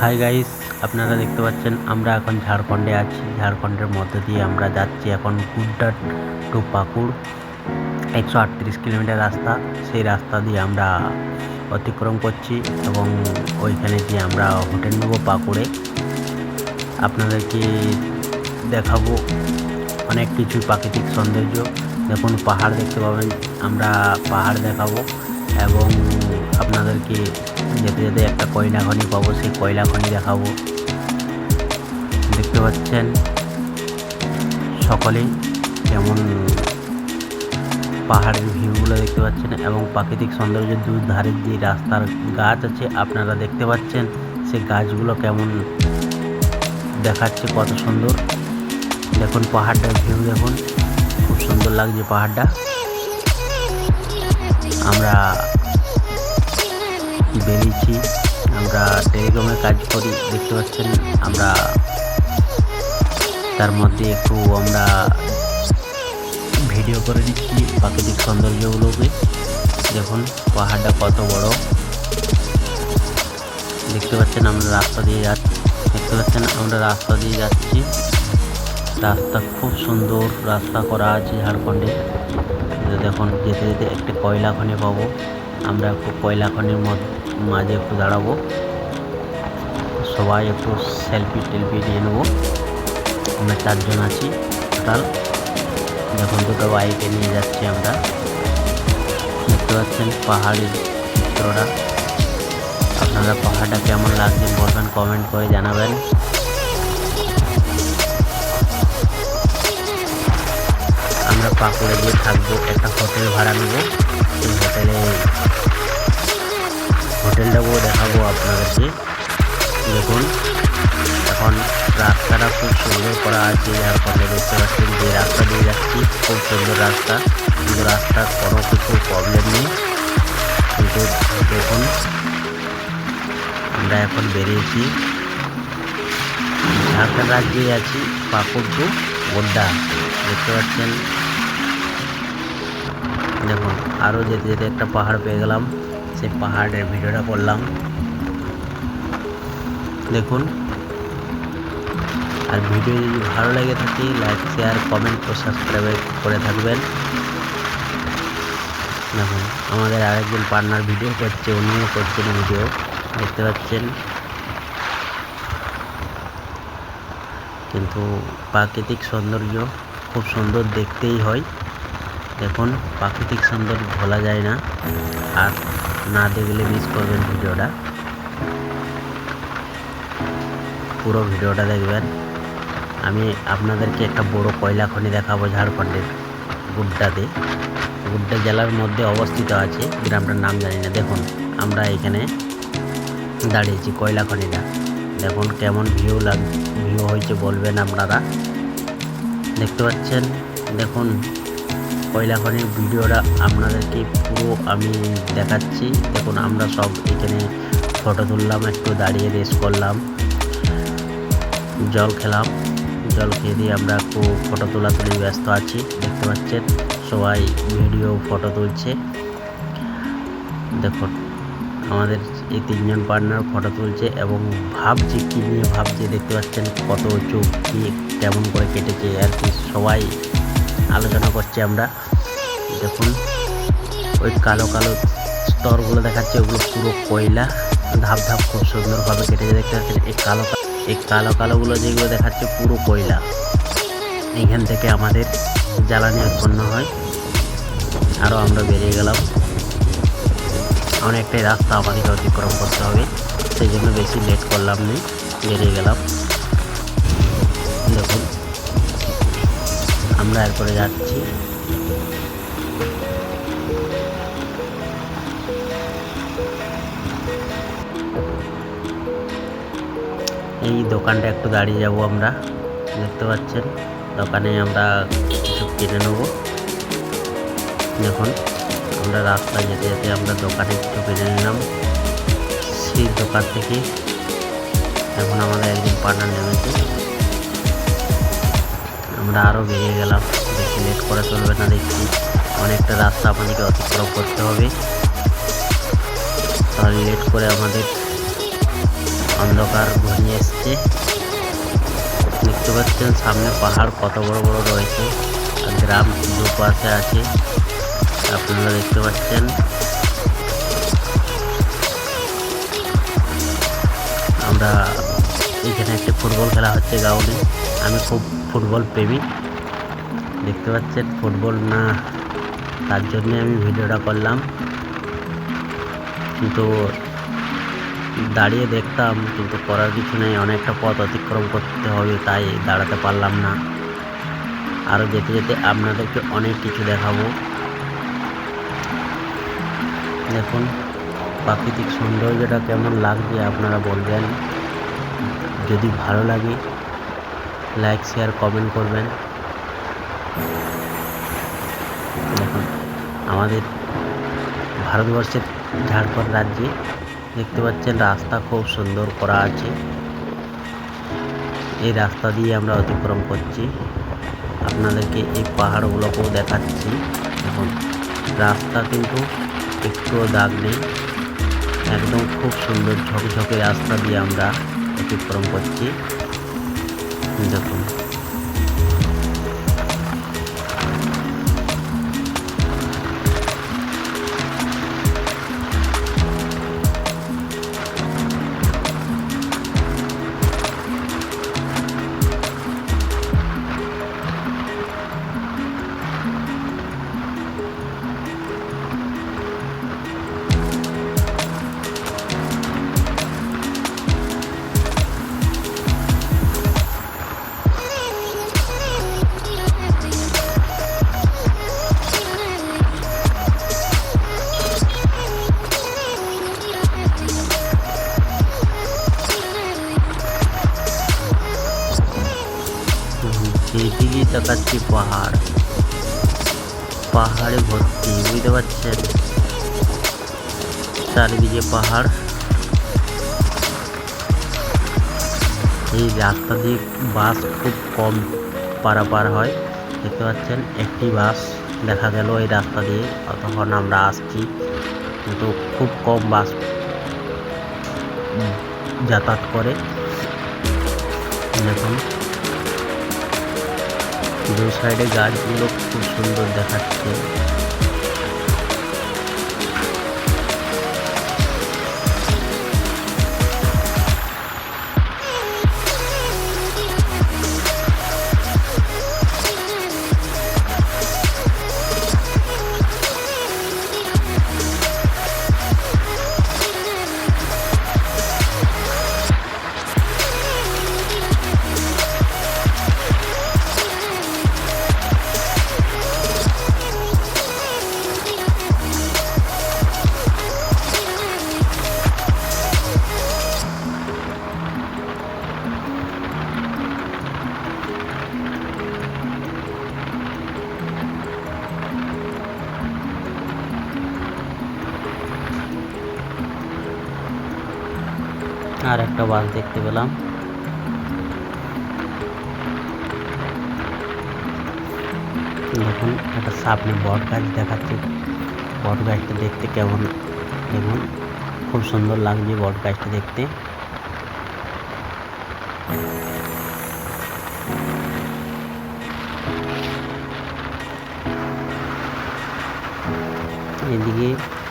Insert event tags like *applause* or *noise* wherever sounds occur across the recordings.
Hi guys আপনারা দেখতে পাচ্ছেন, আমরা এখন ঝাড়খণ্ডে আছি। ঝাড়খণ্ডের মধ্য দিয়ে আমরা যাচ্ছি এখন গুড্ডা টু পাকুড়। একশো আটত্রিশ কিলোমিটার রাস্তা। সেই রাস্তা দিয়ে আমরা অতিক্রম করছি এবং ওইখানে গিয়ে আমরা হোটেল নেব পাকুড়ে। আপনাদেরকে দেখাবো অনেক কিছু প্রাকৃতিক সৌন্দর্য। দেখুন, পাহাড় দেখতে পাবেন। আমরা পাহাড় দেখাবো। এবং আপনাদেরকে যেতে যেতে একটা কয়লা খনি পাবো, সেই কয়লা খনি দেখাবো। দেখতে পাচ্ছেন? সকলেই কেমন পাহাড়ের ভিউগুলো দেখতে পাচ্ছেন এবং প্রাকৃতিক সৌন্দর্যের দু ধারের যে রাস্তার গাছ আছে, আপনারা দেখতে পাচ্ছেন সে গাছগুলো কেমন দেখাচ্ছে, কত সুন্দর। দেখুন পাহাড়টার ভিউ দেখুন, খুব সুন্দর লাগছে পাহাড়টা। আমরা বেরিয়েছি। আমরা টেলিকমে কাজ করি, দেখতে পাচ্ছেন? আমরা তার মধ্যে একটু আমরা ভিডিও করে দিচ্ছি, প্রাকৃতিক সৌন্দর্যগুলোকে। দেখুন, পাহাড়টা কত বড়। দেখতে পাচ্ছেন, আমরা রাস্তা দিয়ে যাচ্ছি। দেখতে পাচ্ছেন, আমরা রাস্তা দিয়ে যাচ্ছি। রাস্তা খুব সুন্দর রাস্তা করা আছে ঝাড়খণ্ডে। দেখুন, যেতে যেতে একটা কয়লা খনি পাবো। আমরা একটু কয়লা খনির মাঝে একটু দাঁড়াবো। সবাই একটু সেলফি টেলফি নিয়ে নেব। আমরা চারজন আছি টোটাল দেখুন, দুটো বাইকে নিয়ে যাচ্ছি আমরা। দেখতে পাচ্ছেন পাহাড়ের চিত্রটা। আপনারা পাহাড়টা কেমন লাগছে বলবেন কমেন্ট করে জানাবেন। আমরা পাকুড়ে গিয়ে থাকব, একটা হোটেল ভাড়া নেব। সেই হোটেলে হোটেলটাকেও দেখাবো আপনাদেরকে। দেখুন, এখন রাস্তাটা খুব সুন্দর করা আছে ঝাড়খণ্ডে দেখতে পাচ্ছেন যে রাস্তা দিয়ে যাচ্ছি, খুব সুন্দর রাস্তা। কিন্তু রাস্তার কোনো কিছু প্রবলেম নেই। কিন্তু দেখুন, আমরা এখন বেরিয়েছি। ঝাড়খণ্ড রাজ্যে আছি, পাকুড় টু গোড্ডা। দেখতে পাচ্ছেন দেখুন, আরও যেতে যেতে একটা পাহাড় পেয়ে গেলাম। সেই পাহাড়ের ভিডিওটা করলাম। দেখুন। আর ভিডিও যদি ভালো লেগে থাকে, লাইক, শেয়ার, কমেন্ট ও সাবস্ক্রাইব করে থাকবেন। দেখুন, আমাদের আরেকজন পার্টনার ভিডিও করছে, উনিও করছেন ভিডিও। দেখতে পাচ্ছেন? কিন্তু প্রাকৃতিক সৌন্দর্য খুব সুন্দর দেখতেই হয়। দেখুন প্রাকৃতিক সৌন্দর্য ভোলা যায় না। আর না দেখলে মিস করবেন ভিডিওটা। পুরো ভিডিওটা দেখবেন। আমি আপনাদেরকে একটা বড় কয়লা খনি দেখাবো ঝাড়খণ্ডের গুড্ডাতে। গুড্ডা জেলার মধ্যে অবস্থিত আছে, গ্রামটার নাম জানি না। দেখুন, আমরা এখানে দাঁড়িয়েছি কয়লা খনিটা। দেখুন, কেমন ভিউ লাগ ভিউ হয়েছে বলবেন আপনারা। দেখতে পাচ্ছেন? দেখুন কয়লা খনির ভিডিওটা আপনাদেরকে পুরো আমি দেখাচ্ছি। দেখুন, আমরা সব এখানে ফটো তুললাম, একটু দাঁড়িয়ে রেস করলাম। জল খেলাম, জল খেয়ে দিয়ে আমরা একটু ফটো তোলা তুলি ব্যস্ত আছি। দেখতে পাচ্ছেন, সবাই ভিডিও ফটো তুলছে। দেখুন, আমাদের এই তিনজন পার্টনার ফটো তুলছে এবং ভাবছে, কী নিয়ে ভাবছে, দেখতে পাচ্ছেন কত চোখ, কী, কেমন করে কেটেছে। আর কি সবাই আলোচনা করছি আমরা। দেখুন, ওই কালো কালো স্তরগুলো দেখাচ্ছে, ওগুলো পুরো কয়লা, ধাপ ধাপ খুব সুন্দরভাবে কেটেছে, দেখতে পাচ্ছেন, এই কালো এই কালো কালোগুলো যেগুলো দেখাচ্ছে পুরো কয়লা। এইখান থেকে আমাদের জ্বালানি উৎপন্ন হয়। আরও আমরা বেরিয়ে গেলাম। অনেকটাই রাস্তা আমাদেরকে অতিক্রম করতে হবে, সেই জন্য বেশি লেট করলাম না, বেরিয়ে গেলাম। আমরা এরপরে যাচ্ছি। এই দোকানটা একটু দাঁড়িয়ে যাব আমরা, দেখতে পাচ্ছেন? দোকানে আমরা কিছু কিনে নেব। দেখুন, আমরা রাস্তায় যেতে যেতে আমরা দোকানে কিছু কিনে নিলাম। সেই দোকান থেকে এখন আমাদের একজন পার্টনার নেমেছে। আমরা আরও বেরিয়ে গেলাম। বেশি লেট করে চলবে না দেখছি অনেকটা রাস্তা আমাদেরকে অতিক্রম করতে হবে। তাহলে লেট করে আমাদের অন্ধকার ঘনিয়ে এসছে। দেখতে পাচ্ছেন সামনে পাহাড় কত বড় বড় রয়েছে আর গ্রাম দুপাশে আছে। আপনারা দেখতে পাচ্ছেন। আমরা এখানে একটা ফুটবল খেলা হচ্ছে গ্রাউন্ডে আমি খুব ফুটবল প্রেমী। দেখতে পাচ্ছেন, ফুটবল না, তার জন্যে আমি ভিডিওটা করলাম। কিন্তু দাঁড়িয়ে দেখতাম, কিন্তু করার কিছু নেই, অনেকটা পথ অতিক্রম করতে হবে, তাই দাঁড়াতে পারলাম না। আরও যেতে যেতে আপনাদেরকে অনেক কিছু দেখাবো। দেখুন, প্রাকৃতিক সৌন্দর্যটা কেমন লাগছে আপনারা বলবেন। যদি ভালো লাগে লাইক শেয়ার কমেন্ট করবেন। দেখুন, আমাদের ভারতবর্ষের ঝাড়খণ্ড রাজ্যে দেখতে পাচ্ছেন রাস্তা খুব সুন্দর করা আছে। এই রাস্তা দিয়ে আমরা অতিক্রম করছি। আপনাদেরকে এই পাহাড়গুলোকেও দেখাচ্ছি। দেখুন, রাস্তা কিন্তু একটুও দাগ নেই। একদম খুব সুন্দর ঝকঝকে রাস্তা দিয়ে আমরা অতিক্রম করছি। দেখুন যেদিকে তাকাচ্ছি পাহাড়? পাহাড়ে ভর্তি, বুঝতে পারছেন? চারিদিকে পাহাড়। এই রাস্তা দিয়ে বাস খুব কম পারাপার হয়, দেখতে পাচ্ছেন? একটি বাস দেখা গেল এই রাস্তা দিয়ে তখন আমরা আসছি। কিন্তু খুব কম বাস যাতায়াত করে। দেখুন। দুই সাইডে গাছগুলো খুব সুন্দর দেখাচ্ছে। আর একটা বাস দেখতে পেলাম। দেখুন, একটা সামনে বট গাছ দেখাচ্ছে। বট গাছটা দেখতে কেমন? দেখুন, খুব সুন্দর লাগছে বট গাছটা দেখতে। এদিকে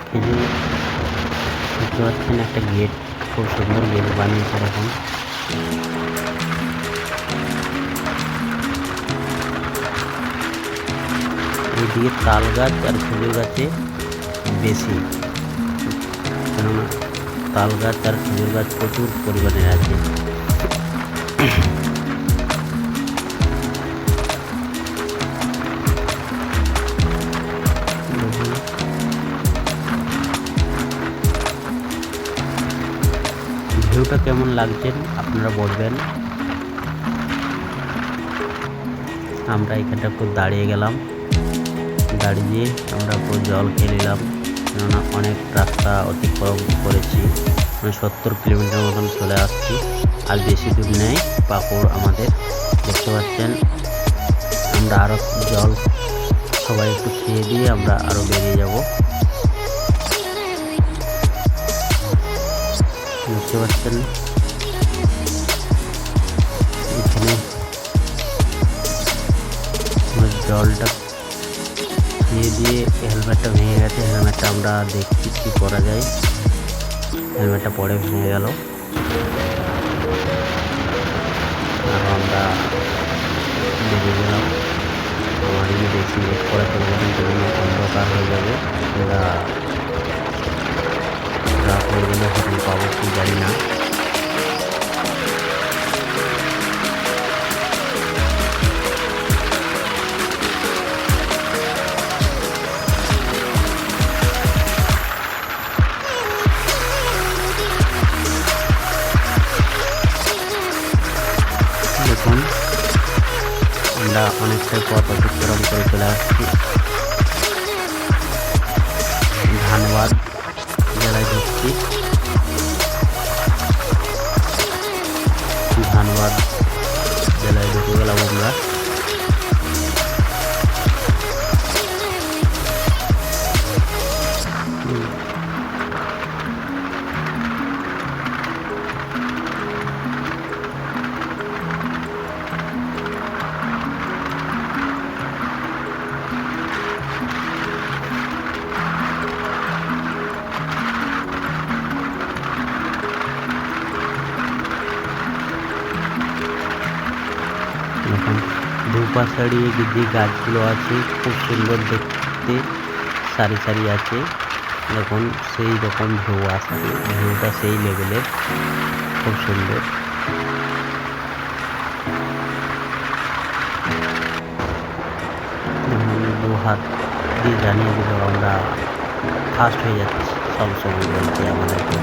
খেজুর দেখতে পাচ্ছেন একটা গেট। খুব সুন্দর গেট বানিয়েছে এখন। এদিকে তাল গাছ আর খেজুর গাছে বেশি। কেননা তাল গাছ আর খেজুর গাছ প্রচুর পরিমাণে আছে। ভিউটা কেমন লাগছেন আপনারা বলবেন। আমরা এখানটা একটু দাঁড়িয়ে গেলাম। দাঁড়িয়ে আমরা একটু জল খেয়ে নিলাম। কেননা অনেক রাস্তা অতিক্রম করেছি। মানে সত্তর কিলোমিটার মতন চলে আসছি। আর বেশি দূর নেই, পাকুড় আমাদের। দেখতে পাচ্ছেন, আমরা আরও জল সবাই একটু খেয়ে দিয়ে আমরা আরও বেরিয়ে যাব। দেখতে পাচ্ছেন এখানে জলটা খেয়ে দিয়ে হেলমেটটা ভেঙে গেছে। হেলমেটটা আমরা দেখছি কী করা যায়। হেলমেটটা পরে ভেঙে গেল। আমরা বেরিয়ে গেলাম। আমার দেখছি লেট করে ফেলবেন অন্ধকার হয়ে যাবে। আমরা হয়ে গেলে হোটেল পাবো কি জানি না দেখুন, আমরা অনেকটাই পথ অতিক্রম করে চলে আসছি। ধানবাদ জেলায় ধানবাদ জেলায় ঢুকে গেলাম আমরা। দুপাশাড়ি যে গাছগুলো আছে, খুব সুন্দর দেখতে, সারি সারি আছে। দেখুন, সেই রকম ভিউ আসে ভিউটা সেই লেভেলের খুব সুন্দর। দু হাত দিয়ে জানিয়ে দিল আমরা ফার্স্ট হয়ে যাচ্ছি সবসময় বলছে আমাদেরকে।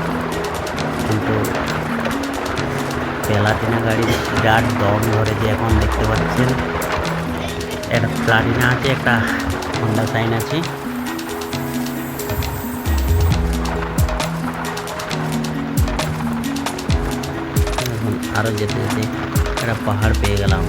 কিন্তু প্লাটিনা গাড়ির বিরাট দম ধরে যে এখন দেখতে পাচ্ছেন একটা প্লাটিনা আছে একটা হন্ডা সাইন আছে। আরও যেতে যেতে একটা পাহাড় পেয়ে গেলাম।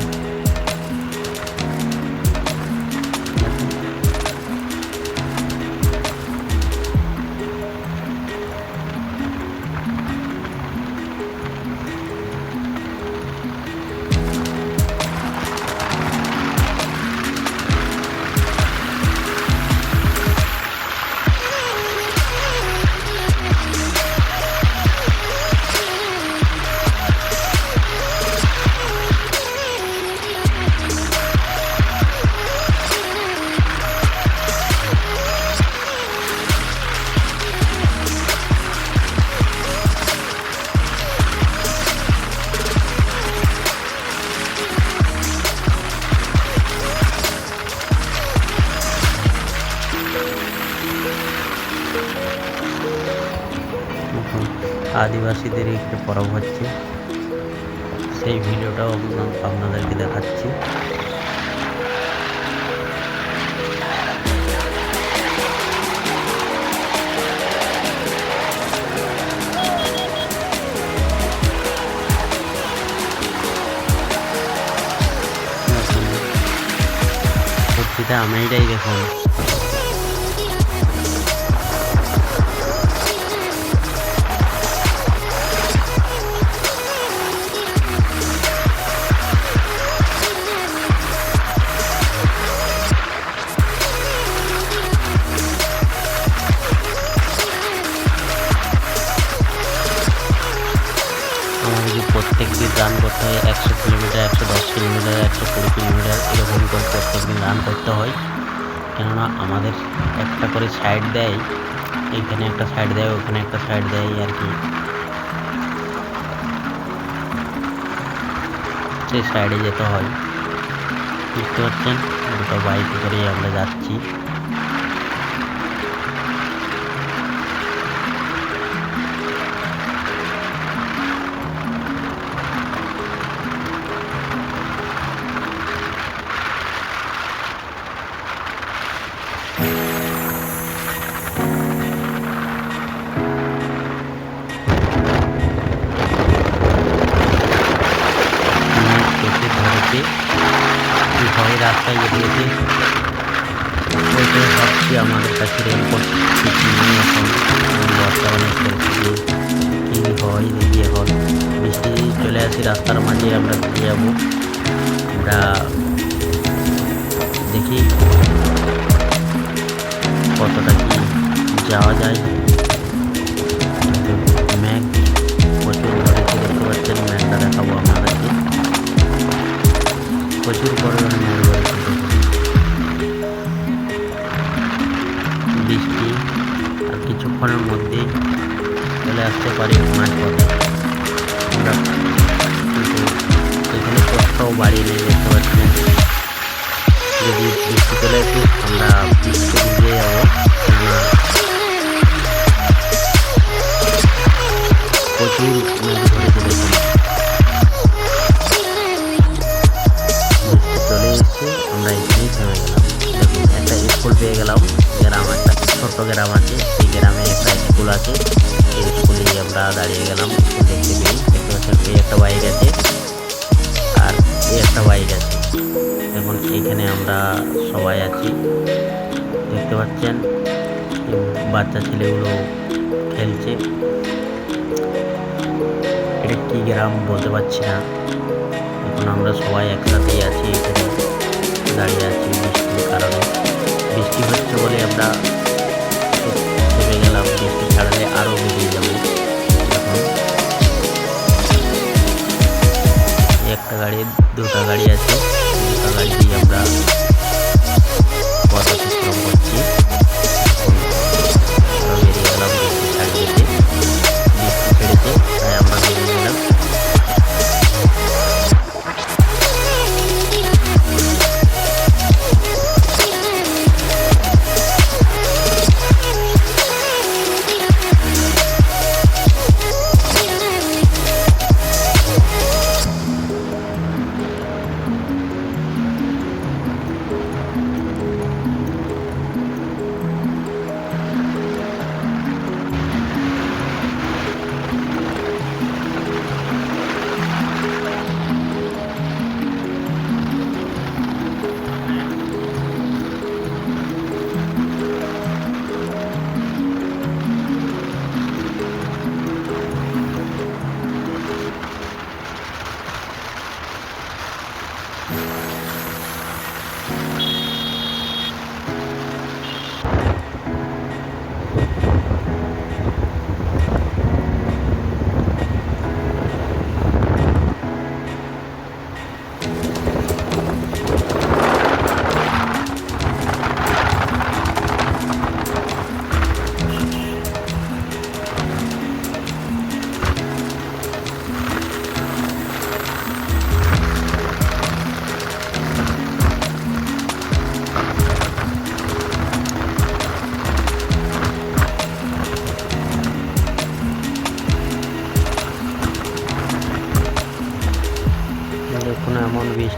আদিবাসীদের একটা পরব হচ্ছে। সেই ভিডিওটাও আপনা- আপনাদেরকে দেখাচ্ছি। সত্যিটা আমেরিটাই দেখুন। রান করতে হয় একশো কিলোমিটার, একশো দশ কিলোমিটার, একশো কুড়ি কিলোমিটার, এরকম করে প্রত্যেক দিন রান করতে হয়। কেননা আমাদের একটা করে সাইড দেয়, এইখানে একটা সাইড দেয়, ওখানে একটা সাইড দেয় আর কি। সেই সাইডে যেতে হয়। বুঝতে পারছেন? দুটো বাইকে করেই আমরা যাচ্ছি। আমরা ফিরে যাব। আমরা দেখি কতটা কি যাওয়া যায়। ম্যাগ প্রচুর ধরেছে দেখতে পাচ্ছেন? প্রচুর পরিমাণে ম্যাগ ধরেছে বৃষ্টি আর কিছুক্ষণের মধ্যেই চলে আসতে পারি পথে। আমরা কোথাও বাড়ি নেই দেখতে পাচ্ছেন যদি বৃষ্টি চলে আসে আমরা বৃষ্টি ভিজে যাব আমরা সবাই একসাথেই আছি এখানে। দাঁড়িয়ে আছি বৃষ্টির কারণে। বৃষ্টি হচ্ছে বলে আমরা থেমে গেলাম বৃষ্টি ছাড়লে আরও বেরিয়ে যাব। এখন একটা গাড়ি, দুটা গাড়ি আছে। দুটা গাড়ি আমরা দেখুন *laughs*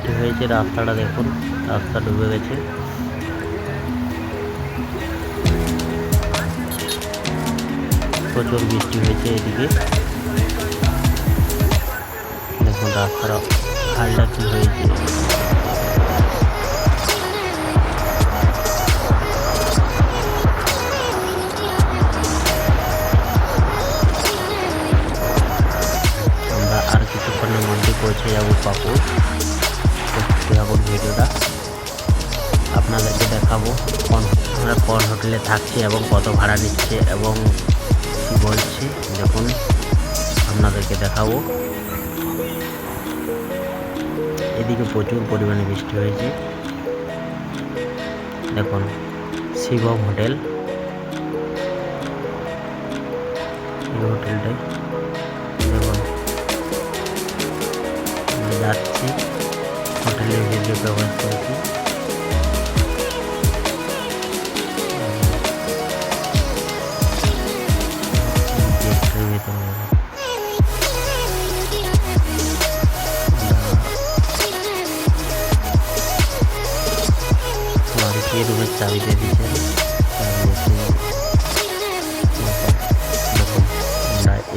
বৃষ্টি হয়েছে রাস্তাটা দেখুন, রাস্তা ডুবে গেছে। প্রচুর বৃষ্টি হয়েছে এদিকে। দেখুন রাস্তার হালটা কি হয়েছে। আর কিছুক্ষণের মধ্যে পৌঁছে যাব পাকুড়। দেখতে ভিডিওটা। আপনাদেরকে দেখাবো কোন আমরা কোন হোটেলে থাকছি এবং কত ভাড়া নিচ্ছে এবং কী বলছে, দেখুন, আপনাদেরকে দেখাবো। এদিকে প্রচুর পরিমাণে বৃষ্টি হয়েছে। দেখুন, শিবম হোটেল। এই হোটেলটাই। হোটেলের ভিডিও ব্যবহার করেছি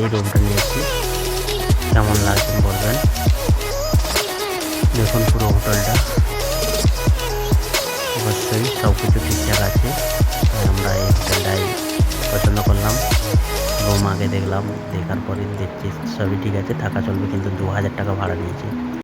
এই রুমটা নিয়েছি। কেমন লাগছে বলবেন? দেখুন পুরো হোটেলটা। অবশ্যই সব কিছু ঠিকঠাক আছে আমরা এই হোটেলটাই পছন্দ করলাম। রুম আগে দেখলাম, দেখার পরে দেখছি সবই ঠিক আছে, থাকা চলবে, কিন্তু দু হাজার টাকা ভাড়া নিয়েছে।